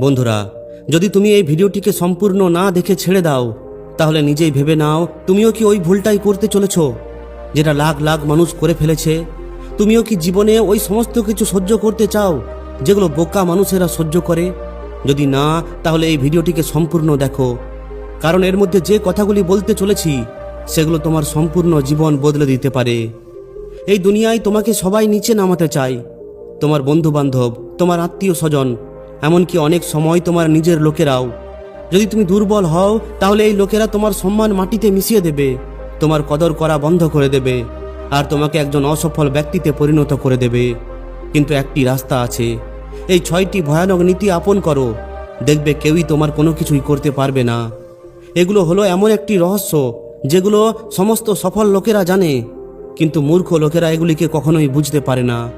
বন্ধুরা, যদি তুমি এই ভিডিওটিকে সম্পূর্ণ না দেখে ছেড়ে দাও, তাহলে নিজেই ভেবে নাও, তুমিও কি ওই ভুলটাই করতে চলেছ, যেটা লাখ লাখ মানুষ করে ফেলেছে? তুমিও কি জীবনে ওই সমস্ত কিছু সহ্য করতে চাও, যেগুলো বোকা মানুষেরা সহ্য করে? যদি না, তাহলে এই ভিডিওটিকে সম্পূর্ণ দেখো। কারণ এর মধ্যে যে কথাগুলি বলতে চলেছি, সেগুলো তোমার সম্পূর্ণ জীবন বদলে দিতে পারে। এই দুনিয়ায় তোমাকে সবাই নিচে নামাতে চায়। তোমার বন্ধু বান্ধব তোমার আত্মীয় স্বজন এমনকি অনেক সময় তোমার নিজের লোকেরাও। যদি তুমি দুর্বল হও, তাহলে এই লোকেরা তোমার সম্মান মাটিতে মিশিয়ে দেবে, তোমার কদর করা বন্ধ করে দেবে, আর তোমাকে একজন অসফল ব্যক্তিতে পরিণত করে দেবে। কিন্তু একটি রাস্তা আছে। এই ছয়টি ভয়ানক নীতি আপন করো। দেখবে কেউই তোমার কোনো কিছুই করতে পারবে না। এগুলো হলো এমন একটি রহস্য, যেগুলো সমস্ত সফল লোকেরা জানে। কিন্তু মূর্খ লোকেরা এগুলিকে কখনোই বুঝতে পারে না।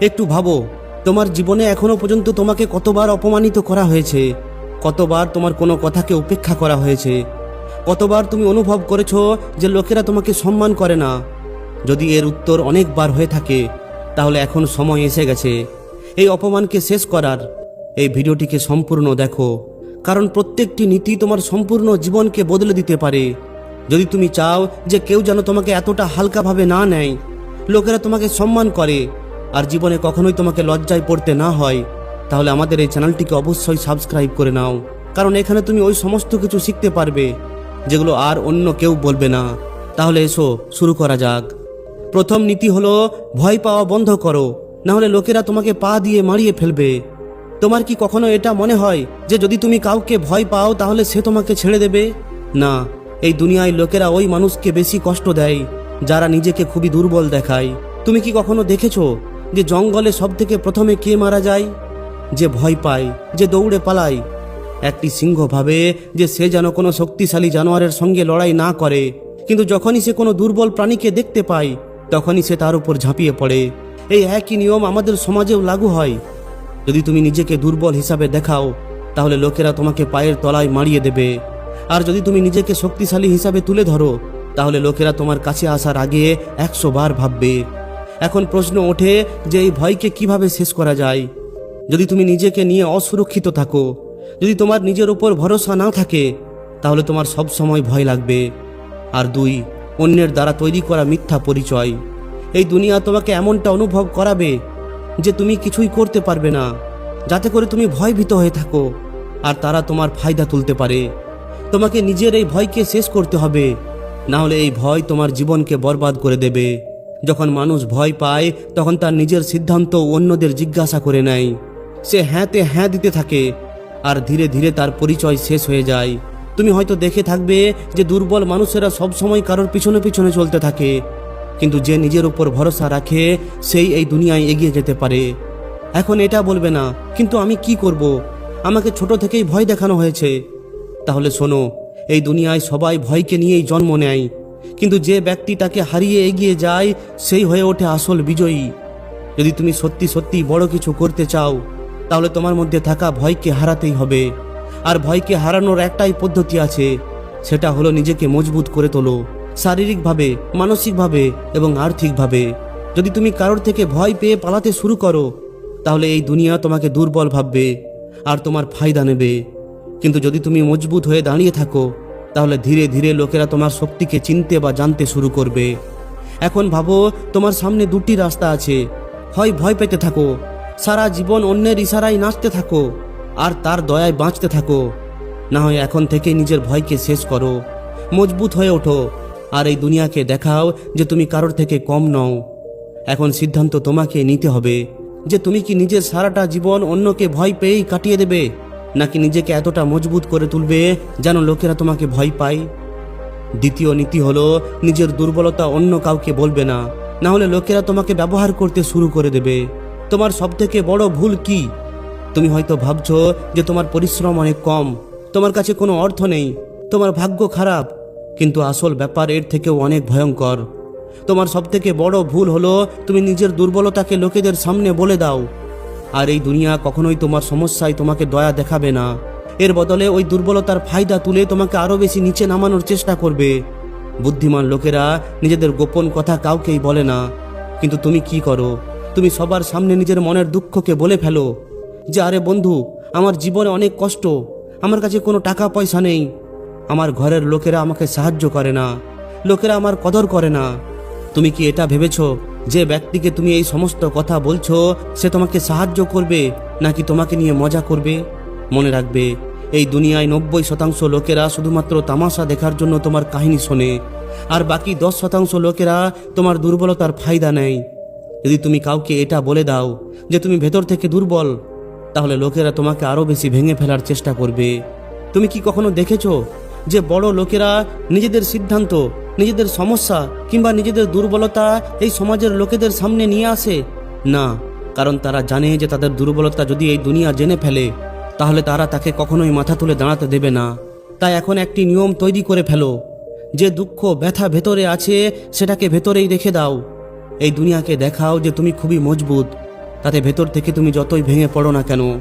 একটু ভাবো তোমার জীবনে এখনও পর্যন্ত তোমাকে কতবার অপমানিত করা হয়েছে, কতবার তোমার কোনো কথাকে উপেক্ষা করা হয়েছে, কতবার তুমি অনুভব করেছ যে লোকেরা তোমাকে সম্মান করে না। যদি এর উত্তর অনেকবার হয়ে থাকে, তাহলে এখন সময় এসে গেছে। এই অপমানকে শেষ করার এই ভিডিওটিকে সম্পূর্ণ দেখো, কারণ প্রত্যেকটি নীতি তোমার সম্পূর্ণ জীবনকে বদলে দিতে পারে। যদি তুমি চাও যে কেউ যেন তোমাকে এতটা হালকাভাবে না নেয়, লোকেরা তোমাকে সম্মান করে আর জীবনে কখনোই তোমাকে লজ্জায় পড়তে না হয়, তাহলে আমাদের এই চ্যানেলটিকে অবশ্যই সাবস্ক্রাইব করে নাও। কারণ এখানে তুমি ওই সমস্ত কিছু শিখতে পারবে, যেগুলো আর অন্য কেউ বলবে না। তাহলে এসো, শুরু করা যাক। প্রথম নীতি হলো, ভয় পাওয়া বন্ধ করো। না হলে লোকেরা তোমাকে পা দিয়ে মারিয়ে ফেলবে। তোমার কি কখনো এটা মনে হয়, যে যদি তুমি কাউকে ভয় পাও, তাহলে সে তোমাকে ছেড়ে দেবে? না, এই দুনিয়ায় লোকেরা ওই মানুষকে বেশি কষ্ট দেয়, যারা নিজেকে খুবই দুর্বল দেখায়। তুমি কি কখনো দেখেছ যে জঙ্গলে সব থেকে প্রথমে কে মারা যায়? যে ভয় পায়, যে দৌড়ে পালায়। একটি সিংহ ভাবে যে সে যেন কোনো শক্তিশালী জানোয়ারের সঙ্গে লড়াই না করে। কিন্তু যখনই সে কোনো দুর্বল প্রাণীকে দেখতে পায়, তখনই সে তার উপর ঝাঁপিয়ে পড়ে। এই একই নিয়ম আমাদের সমাজেও লাগু হয়। যদি তুমি নিজেকে দুর্বল হিসাবে দেখাও, তাহলে লোকেরা তোমাকে পায়ের তলায় মারিয়ে দেবে। আর যদি তুমি নিজেকে শক্তিশালী হিসাবে তুলে ধরো, তাহলে লোকেরা তোমার কাছে আসার আগে একশো বার ভাববে। এখন প্রশ্ন ওঠে যে এই ভয়কে কীভাবে শেষ করা যায়? যদি তুমি নিজেকে নিয়ে অসুরক্ষিত থাকো, যদি তোমার নিজের উপর ভরসা না থাকে, তাহলে তোমার সব সময় ভয় লাগবে। আর দুই, অন্যের দ্বারা তৈরি করা মিথ্যা পরিচয়। এই দুনিয়া তোমাকে এমনটা অনুভব করাবে যে তুমি কিছুই করতে পারবে না, যাতে করে তুমি ভয়ভীত হয়ে থাকো, আর তারা তোমার ফায়দা তুলতে পারে। তোমাকে নিজের এই ভয়কে শেষ করতে হবে, না হলে এই ভয় তোমার জীবনকে বরবাদ করে দেবে। যখন মানুষ ভয় পায়, তখন তার নিজের সিদ্ধান্ত অন্যদের জিজ্ঞাসা করে নেয়। সে হ্যাঁতে হ্যাঁ দিতে থাকে, আর ধীরে ধীরে তার পরিচয় শেষ হয়ে যায়। তুমি হয়তো দেখে থাকবে যে দুর্বল মানুষেরা সবসময় কারোর পিছনে পিছনে চলতে থাকে, কিন্তু যে নিজের উপর ভরসা রাখে, সেই এই দুনিয়ায় এগিয়ে যেতে পারে। এখন এটা বলবে না, কিন্তু আমি কি করব? আমাকে ছোট থেকেই ভয় দেখানো হয়েছে। তাহলে শোনো, এই দুনিয়ায় সবাই ভয়কে নিয়েই জন্ম নেয়। কিন্তু যে ব্যক্তি তাকে হারিয়ে এগিয়ে যায়, সেই হয়ে ওঠে আসল বিজয়ী। যদি তুমি সত্যি সত্যি বড় কিছু করতে চাও, তাহলে তোমার মধ্যে থাকা ভয়কে হারাতেই হবে। আর ভয়কে হারানোর একটাই পদ্ধতি আছে, সেটা হলো নিজেকে মজবুত করে তোলো, শারীরিকভাবে, মানসিকভাবে এবং আর্থিকভাবে। যদি তুমি কারোর থেকে ভয় পেয়ে পালাতে শুরু করো, তাহলে এই দুনিয়া তোমাকে দুর্বল ভাববে আর তোমার ফায়দা নেবে। কিন্তু যদি তুমি মজবুত হয়ে দাঁড়িয়ে থাকো তাহলে ধীরে ধীরে লোকেরা তোমার শক্তিকে চিনতে বা জানতে শুরু করবে। এখন ভাবো, তোমার সামনে দুটি রাস্তা আছে। হয় ভয় পেতে থাকো। সারা জীবন অন্যের ইশারায় নাচতে থাকো। আর তার দয়ায় বাঁচতে থাকো। না হয় এখন থেকে নিজের ভয়কে শেষ করো। মজবুত হয়ে ওঠো। আর এই দুনিয়াকে দেখাও যে তুমি কারোর থেকে কম নও। এখন সিদ্ধান্ত তোমাকে নিতে হবে। যে তুমি কি নিজের সারাটা জীবন অন্যকে ভয় পেয়েই কাটিয়ে দেবে? নাকি নিজেকে এতটা মজবুত করে তুলবে যেন লোকেরা তোমাকে ভয় পায়? দ্বিতীয় নীতি হলো, নিজের দুর্বলতা অন্য কাউকে বলবে না। না হলে লোকেরা তোমাকে ব্যবহার করতে শুরু করে দেবে। তোমার সবথেকে বড় ভুল কি? তুমি হয়তো ভাবছ যে তোমার পরিশ্রম অনেক কম। তোমার কাছে কোনো অর্থ নেই। তোমার ভাগ্য খারাপ। কিন্তু আসল ব্যাপার এর থেকেও অনেক ভয়ঙ্কর। তোমার সবথেকে বড় ভুল হলো, তুমি নিজের দুর্বলতাকে লোকেদের সামনে বলে দাও। আর এই দুনিয়া কখনোই তোমার সমস্যায় তোমাকে দয়া দেখাবে না। এর বদলে ওই দুর্বলতার ফায়দা তুলে তোমাকে আরও বেশি নিচে নামানোর চেষ্টা করবে। বুদ্ধিমান লোকেরা নিজেদের গোপন কথা কাউকেই বলে না। কিন্তু তুমি কি করো? তুমি সবার সামনে নিজের মনের দুঃখকে বলে ফেলো যে, আরে বন্ধু, আমার জীবনে অনেক কষ্ট। আমার কাছে কোনো টাকা পয়সা নেই। আমার ঘরের লোকেরা আমাকে সাহায্য করে না। লোকেরা আমার কদর করে না। তুমি কি এটা ভেবেছো? যে ব্যক্তিকে তুমি এই সমস্ত কথা বলছো, সে তোমাকে সাহায্য করবে নাকি তোমাকে নিয়ে মজা করবে? মনে রাখবে, এই দুনিয়ায় নব্বই শতাংশ লোকেরা শুধুমাত্র তামাশা দেখার জন্য তোমার কাহিনী শোনে, আর বাকি দশ শতাংশ লোকেরা তোমার দুর্বলতার ফায়দা নেয়। যদি তুমি কাউকে এটা বলে দাও যে তুমি ভেতর থেকে দুর্বল, তাহলে লোকেরা তোমাকে আরও বেশি ভেঙে ফেলার চেষ্টা করবে। তুমি কি কখনো দেখেছ যে বড় লোকেরা নিজেদের সিদ্ধান্ত, নিজেদের সমস্যা কিংবা নিজেদের দুর্বলতা এই সমাজের লোকেদের সামনে নিয়ে আসে? না, কারণ তারা জানে যে তাদের দুর্বলতা যদি এই দুনিয়া জেনে ফেলে, তাহলে তারা তাকে কখনোই মাথা তুলে দাঁড়াতে দেবে না। তাই এখন একটি নিয়ম তৈরি করে ফেলো। যে দুঃখ, ব্যথা ভেতরে আছে, সেটাকে ভেতরেই রেখে দাও। এই দুনিয়াকে দেখাও যে তুমি খুবই মজবুত। তাতে ভেতর থেকে তুমি যতই ভেঙে পড়ো না কেন।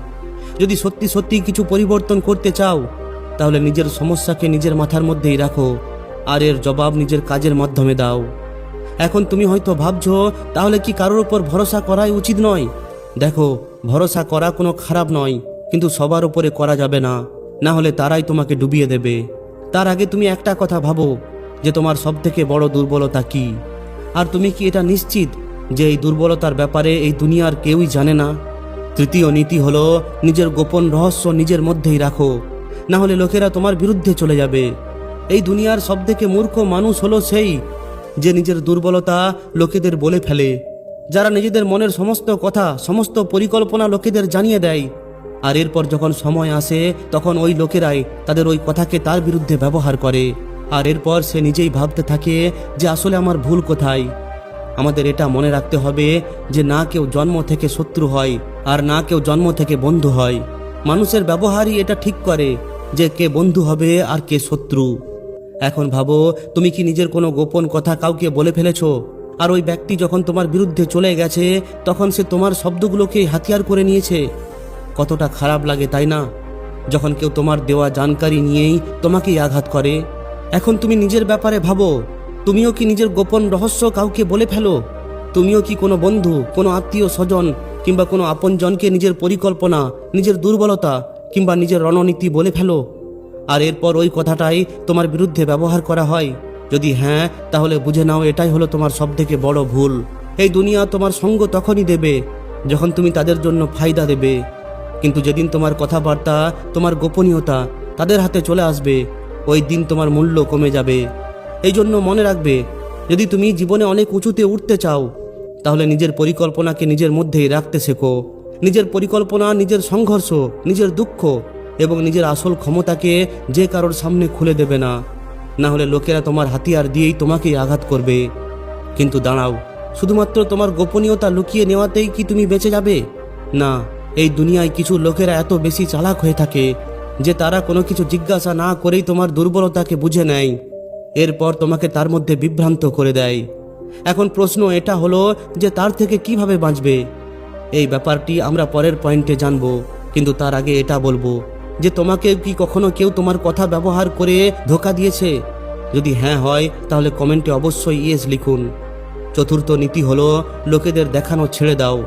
যদি সত্যি সত্যি কিছু পরিবর্তন করতে চাও তাহলে নিজের সমস্যাকে নিজের মাথার মধ্যেই রাখো, আর এর জবাব নিজের কাজের মাধ্যমে দাও। এখন তুমি হয়তো ভাবছ, তাহলে কি কারোর উপর ভরসা করাই উচিত নয়? দেখো, ভরসা করা কোনো খারাপ নয়, কিন্তু সবার উপরে করা যাবে না না হলে তারাই তোমাকে ডুবিয়ে দেবে। তার আগে তুমি একটা কথা ভাবো, যে তোমার সবথেকে বড় দুর্বলতা কি? আর তুমি কি এটা নিশ্চিত, যে এই দুর্বলতার ব্যাপারে এই দুনিয়ার কেউই জানে না? তৃতীয় নীতি হলো, নিজের গোপন রহস্য নিজের মধ্যেই রাখো না হলে লোকেরা তোমার বিরুদ্ধে চলে যাবে। এই দুনিয়ার সবথেকে মূর্খ মানুষ হলো সেই যে নিজের দুর্বলতা লোকেদের বলে ফেলে, যারা নিজেদের মনের সমস্ত কথা, সমস্ত পরিকল্পনা লোকেদের জানিয়ে দেয়। আর এরপর যখন সময় আসে, তখন ওই লোকেরাই তাদের ওই কথাকে তার বিরুদ্ধে ব্যবহার করে। আর এরপর সে নিজেই ভাবতে থাকে যে আসলে আমার ভুল কোথায়। আমাদের এটা মনে রাখতে হবে যে না কেউ জন্ম থেকে শত্রু হয়, আর না কেউ জন্ম থেকে বন্ধু হয়। মানুষের ব্যবহারই এটা ঠিক করে যে কে বন্ধু হবে আর কে শত্রু। এখন ভাবো, তুমি কি নিজের কোনো গোপন কথা কাউকে বলে ফেলেছো? আর ওই ব্যক্তি যখন তোমার বিরুদ্ধে চলে গেছে, তখন সে তোমার শব্দগুলোকে হাতিয়ার করে নিয়েছে। কতটা খারাপ লাগে, তাই না? যখন কেউ তোমার দেওয়া জানকারি নিয়েই তোমাকেই আঘাত করে। এখন তুমি নিজের ব্যাপারে ভাবো, তুমিও কি নিজের গোপন রহস্য কাউকে বলে ফেলো? তুমিও কি কোনো বন্ধু, কোনো আত্মীয় স্বজন, কিংবা কোনো আপনজনকে নিজের পরিকল্পনা, নিজের দুর্বলতা কিংবা নিজের রণনীতি বলে ফেলো। আর এরপর ওই কথাটাই তোমার বিরুদ্ধে ব্যবহার করা হয়। যদি হ্যাঁ তাহলে বুঝে নাও এটাই হলো তোমার সবথেকে বড় ভুল। এই দুনিয়া তোমার সঙ্গ তখনই দেবে যখন তুমি তাদের জন্য ফায়দা দেবে। কিন্তু যেদিন তোমার কথাবার্তা, তোমার গোপনীয়তা তাদের হাতে চলে আসবে, ওই দিন তোমার মূল্য কমে যাবে। এই জন্য মনে রাখবে, যদি তুমি জীবনে অনেক উঁচুতে উঠতে চাও, তাহলে নিজের পরিকল্পনাকে নিজের মধ্যেই রাখতে শেখো। নিজের পরিকল্পনা, নিজের সংঘর্ষ, নিজের দুঃখ এবং নিজের আসল ক্ষমতাকে যে কারোর সামনে খুলে দেবে না। না হলে লোকেরা তোমার হাতিয়ার দিয়েই তোমাকেই আঘাত করবে। কিন্তু দাঁড়াও, শুধুমাত্র তোমার গোপনীয়তা লুকিয়ে নেওয়াতেই কি তুমি বেঁচে যাবে? না, এই দুনিয়ায় কিছু লোকেরা এত বেশি চালাক হয়ে থাকে যে তারা কোনো কিছু জিজ্ঞাসা না করেই তোমার দুর্বলতাকে বুঝে নেয়। এরপর তোমাকে তার মধ্যে বিভ্রান্ত করে দেয়। এখন প্রশ্ন এটা হলো যে তার থেকে কীভাবে বাঁচবে? এই ব্যাপারটি আমরা পরের পয়েন্টে জানব, কিন্তু তার আগে এটা বলব যে তোমাকে কি কখনো কেউ তোমার কথা ব্যবহার করে ধোকা দিয়েছে? যদি হ্যাঁ হয়, তাহলে কমেন্টে অবশ্যই ইয়েস লিখুন। চতুর্থ নীতি হলো, লোকেদের দেখানো ছেড়ে দাও,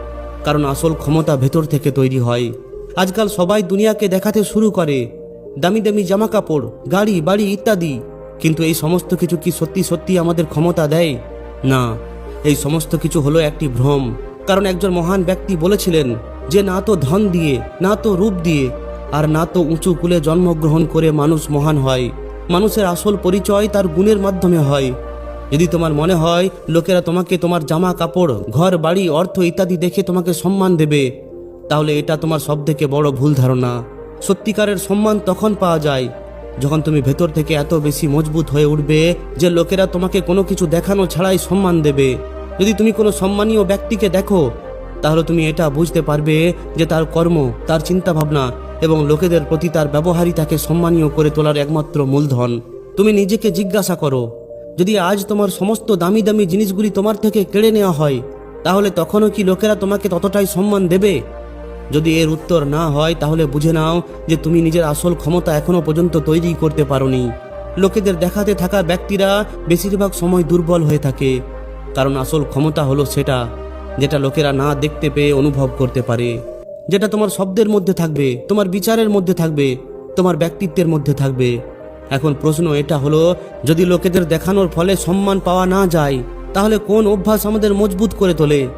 কারণ আসল ক্ষমতা ভেতর থেকে তৈরি হয়। আজকাল সবাই দুনিয়াকে দেখাতে শুরু করে। দামি দামি জামা কাপড় গাড়ি, বাড়ি ইত্যাদি। কিন্তু এই সমস্ত কিছু কি সত্যি সত্যি আমাদের ক্ষমতা দেয়? না, এই সমস্ত কিছু হলো একটি ভ্রম। কারণ একজন মহান ব্যক্তি বলেছিলেন যে, না তো ধন দিয়ে, না তো রূপ দিয়ে, আর না তো উঁচু কুলে জন্মগ্রহণ করে মানুষ মহান হয়। মানুষের আসল পরিচয় তার গুণের মাধ্যমে হয়। যদি তোমার মনে হয়, লোকেরা তোমাকে তোমার জামা, কাপড়, ঘর, বাড়ি, অর্থ ইত্যাদি দেখে তোমাকে সম্মান দেবে, তাহলে এটা তোমার সবথেকে বড় ভুল ধারণা। সত্যিকারের সম্মান তখন পাওয়া যায়, যখন তুমি ভেতর থেকে এত বেশি মজবুত হয়ে উঠবে যে, লোকেরা তোমাকে কোনো কিছু দেখানো ছাড়াই সম্মান দেবে। যদি তুমি কোনো সম্মানীয় ব্যক্তিকে দেখো, তাহলে তুমি এটা বুঝতে পারবে যে তার কর্ম, তার চিন্তাভাবনা এবং লোকেদের প্রতি তার ব্যবহারই তাকে সম্মানীয় করে তোলার একমাত্র মূলধন। তুমি নিজেকে জিজ্ঞাসা করো, যদি আজ তোমার সমস্ত দামি দামি জিনিসগুলি তোমার থেকে কেড়ে নেওয়া হয়, তাহলে তখনও কি লোকেরা তোমাকে ততটাই সম্মান দেবে? যদি এর উত্তর না হয়, তাহলে বুঝে নাও যে তুমি নিজের আসল ক্ষমতা এখনও পর্যন্ত তৈরি করতে পারোনি। লোকেদের দেখাতে থাকা ব্যক্তিরা বেশিরভাগ সময় দুর্বল হয়ে থাকে। কারণ আসল ক্ষমতা হলো সেটা যেটা লোকেরা না দেখতে পেয়ে অনুভব করতে পারে। যেটা তোমার শব্দের মধ্যে থাকবে, তোমার বিচারের মধ্যে থাকবে, তোমার ব্যক্তিত্বের মধ্যে থাকবে। এখন প্রশ্ন এটা হলো, যদি লোকেদের দেখানোর ফলে সম্মান পাওয়া না যায়, তাহলে কোন অভ্যাস আমাদের মজবুত করে তোলে?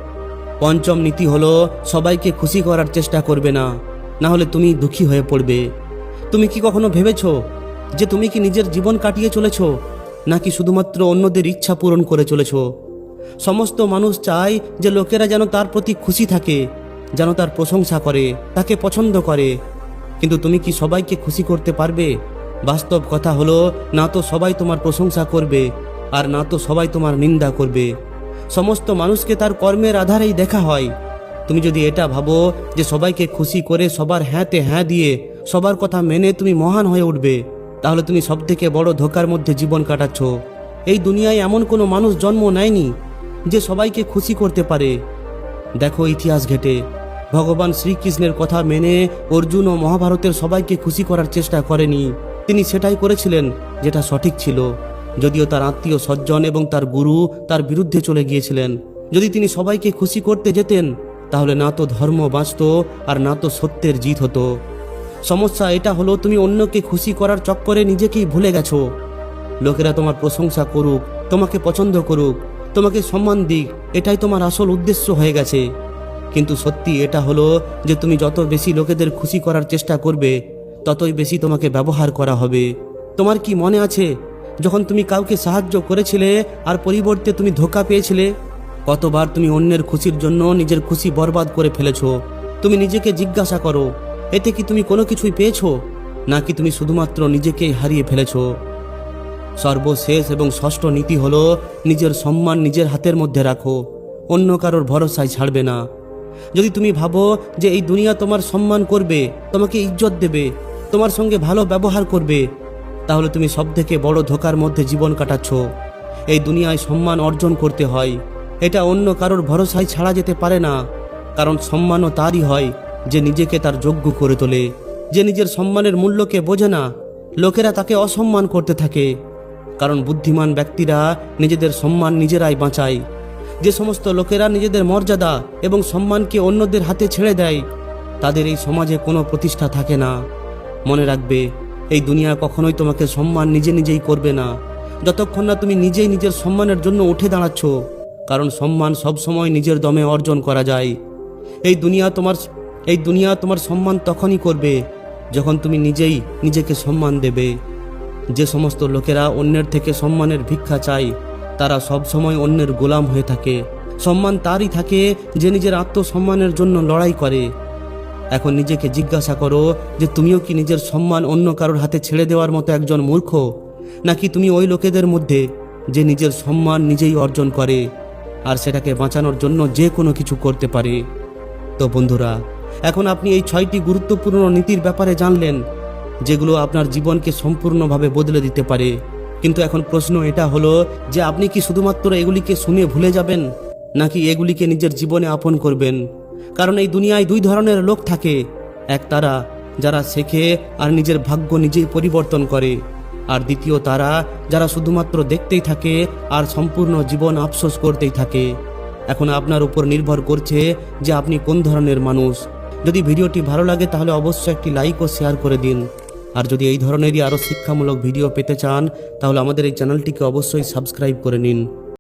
পঞ্চম নীতি হলো, সবাইকে খুশি করার চেষ্টা করবে না না হলে তুমি দুঃখী হয়ে পড়বে। তুমি কি কখনো ভেবেছো যে তুমি কি নিজের জীবন কাটিয়ে চলেছ, নাকি শুধুমাত্র অন্যদের ইচ্ছা পূরণ করে চলেছ? সমস্ত মানুষ চায় যে লোকেরা যেন তার প্রতি খুশি থাকে, যেন তার প্রশংসা করে, তাকে পছন্দ করে। কিন্তু তুমি কি সবাইকে খুশি করতে পারবে? বাস্তব কথা হলো, না তো সবাই তোমার প্রশংসা করবে, আর না তো সবাই তোমার নিন্দা করবে। সমস্ত মানুষকে তার কর্মের আধারেই দেখা হয়। তুমি যদি এটা ভাবো যে সবাইকে খুশি করে সবার হ্যাঁতে হ্যাঁ দিয়ে সবার কথা মেনে তুমি মহান হয়ে উঠবে, তাহলে তুমি সবথেকে বড় ধোকার মধ্যে জীবন কাটাচ্ছ। এই দুনিয়ায় এমন কোনো মানুষ জন্ম নেয়নি। যে সবাইকে খুশি করতে পারে। দেখো ইতিহাস ঘেটে, ভগবান শ্রীকৃষ্ণের কথা মেনে অর্জুন ও মহাভারতের সবাইকে খুশি করার চেষ্টা করেনি। তিনি সেটাই করেছিলেন যেটা সঠিক ছিল। যদিও তার আত্মীয় সজ্জন এবং তার গুরু তার বিরুদ্ধে চলে গিয়েছিলেন। যদি তিনি সবাইকে খুশি করতে যেতেন, তাহলে না তো ধর্ম বাঁচত আর না তো সত্যের জিত হতো। সমস্যা এটা হলো, তুমি অন্যকে খুশি করার চক্করে নিজেকেই ভুলে গেছো। লোকেরা তোমার প্রশংসা করুক, তোমাকে পছন্দ করুক তোমাকে সম্মান দিক, এটাই তোমার আসল উদ্দেশ্য হয়ে গেছে। কিন্তু সত্যি এটা হলো যে তুমি যত বেশি লোকেদের খুশি করার চেষ্টা করবে, ততই বেশি তোমাকে ব্যবহার করা হবে। তোমার কি মনে আছে, যখন তুমি কাউকে সাহায্য করেছিলে আর পরিবর্তে তুমি ধোকা পেয়েছিলে, কতবার তুমি অন্যের খুশির জন্য নিজের খুশি বরবাদ করে ফেলেছো? তুমি নিজেকে জিজ্ঞাসা করো, এতে কি তুমি কোনো কিছুই পেয়েছ? নাকি তুমি শুধুমাত্র নিজেকেই হারিয়ে ফেলেছো? সর্বশেষ এবং ষষ্ঠ নীতি হলো নিজের সম্মান নিজের হাতের মধ্যে রাখো, অন্য কারোর ভরসায় ছাড়বে না। যদি তুমি ভাবো যে এই দুনিয়া তোমার সম্মান করবে, তোমাকে ইজ্জত দেবে, তোমার সঙ্গে ভালো ব্যবহার করবে, তাহলে তুমি সবথেকে বড় ধোকার মধ্যে জীবন কাটাচ্ছ। এই দুনিয়ায় সম্মান অর্জন করতে হয়, এটা অন্য কারোর ভরসায় ছাড়া যেতে পারে না, কারণ সম্মানও তারই হয় যে নিজেকে তার যোগ্য করে তোলে। যে নিজের সম্মানের মূল্যকে বোঝে না, লোকেরা তাকে অসম্মান করতে থাকে। কারণ বুদ্ধিমান ব্যক্তিরা নিজেদের সম্মান নিজেরাই বাঁচায়। যে সমস্ত লোকেরা নিজেদের মর্যাদা এবং সম্মানকে অন্যদের হাতে ছেড়ে দেয়, তাদের এই সমাজে কোনো প্রতিষ্ঠা থাকে না। মনে রাখবে, এই দুনিয়া কখনোই তোমাকে সম্মান নিজে নিজেই করবে না। যতক্ষণ না তুমি নিজেই নিজের সম্মানের জন্য উঠে দাঁড়াচ্ছ, কারণ সম্মান সবসময় নিজের দমে অর্জন করা যায়। এই দুনিয়া তোমার এই দুনিয়া তোমার সম্মান তখনই করবে, যখন তুমি নিজেই নিজেকে সম্মান দেবে। যে সমস্ত লোকেরা অন্যের থেকে সম্মানের ভিক্ষা চায়, তারা সব সময় অন্যের গোলাম হয়ে থাকে। সম্মান তারই থাকে যে নিজের আত্মসম্মানের জন্য লড়াই করে। এখন নিজেকে জিজ্ঞাসা করো যে তুমিও কি নিজের সম্মান অন্য কারোর হাতে ছেড়ে দেওয়ার মতো একজন মূর্খ? নাকি তুমি ওই লোকেদের মধ্যে যে নিজের সম্মান নিজেই অর্জন করে, আর সেটাকে বাঁচানোর জন্য যে কোনো কিছু করতে পারে? তো বন্ধুরা, এখন আপনি এই ছয়টি গুরুত্বপূর্ণ নীতির ব্যাপারে জানলেন যেগুলো আপনার জীবনকে সম্পূর্ণভাবে বদলে দিতে পারে। কিন্তু এখন প্রশ্ন এটা হলো যে আপনি কি শুধুমাত্র এগুলিকে শুনে ভুলে যাবেন, নাকি এগুলিকে নিজের জীবনে আপন করবেন? কারণ এই দুনিয়ায় দুই ধরনের লোক থাকে। এক তারা, যারা শেখে আর নিজের ভাগ্য নিজেই পরিবর্তন করে। আর দ্বিতীয় তারা, যারা শুধুমাত্র দেখতেই থাকে আর সম্পূর্ণ জীবন আফসোস করতেই থাকে। এখন আপনার উপর নির্ভর করছে যে আপনি কোন ধরনের মানুষ। যদি ভিডিওটি ভালো লাগে তাহলে অবশ্যই একটি লাইক ও শেয়ার করে দিন। আর যদি এই ধরনেরই আরও শিক্ষামূলক ভিডিও পেতে চান, তাহলে আমাদের এই চ্যানেলটিকে অবশ্যই সাবস্ক্রাইব করে নিন।